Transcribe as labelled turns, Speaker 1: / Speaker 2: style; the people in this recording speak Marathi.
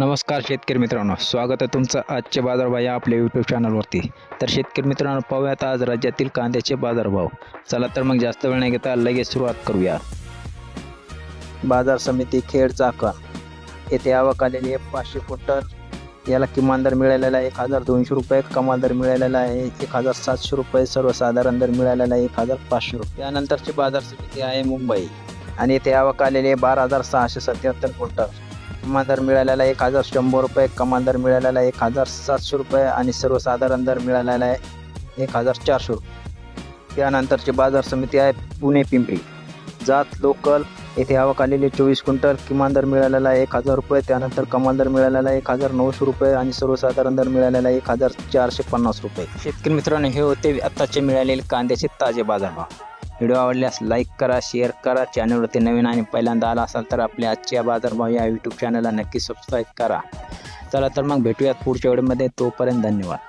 Speaker 1: नमस्कार शेतकरी मित्रांनो. स्वागत आहे तुमचं आजचे बाजारभाव या आपल्या यूट्यूब चॅनलवरती तर शेतकरी मित्रांनो पाहूयात आज राज्यातील कांद्याचे बाजारभाव. चला तर मग जास्त वेळ नाही घेता लगेच सुरुवात करूया. बाजार समिती खेड चाकण. येथे आवक आलेली आहे पाचशे क्विंटल याला किमान दर मिळालेला आहे एक हजार दोनशे रुपये कमाल दर मिळालेला आहे एक हजार सातशे रुपये सर्वसाधारण दर मिळालेला आहे एक हजार पाचशे रुपये. यानंतरची बाजार समिती आहे मुंबई. आणि येथे आवक आलेली आहे बारा हजार सहाशे सत्याहत्तर क्विंटल किमान मिळालेला एक हजार शंभर रुपये कमाल मिळालेला आहे एक हजार सातशे रुपये आणि सर्वसाधारण दर मिळालेला आहे एक हजार चारशे रुपये. त्यानंतरची बाजार समिती आहे पुणे पिंपरी. जात लोकल येथे आवक आलेली चोवीस क्विंटल. किमान दर मिळालेला आहे एक हजार रुपये त्यानंतर कमाल दर मिळालेला एक हजार नऊशे रुपये आणि सर्वसाधारण दर मिळालेला आहे एक हजार चारशे पन्नास रुपये. शेतकरी मित्रांनो हे होते आत्ताचे मिळालेले कांद्याचे ताजे बाजारभाव. व्हिडिओ आवडल्यास लाईक करा शेअर करा. चॅनलवरती नवीन आणि पहिल्यांदा आला असाल तर आपल्या आजच्या बाजारभाव या यूट्यूब चॅनलला नक्की सबस्क्राईब करा. चला तर मग भेटूयात पुढच्या व्हिडिओमध्ये तोपर्यंत धन्यवाद.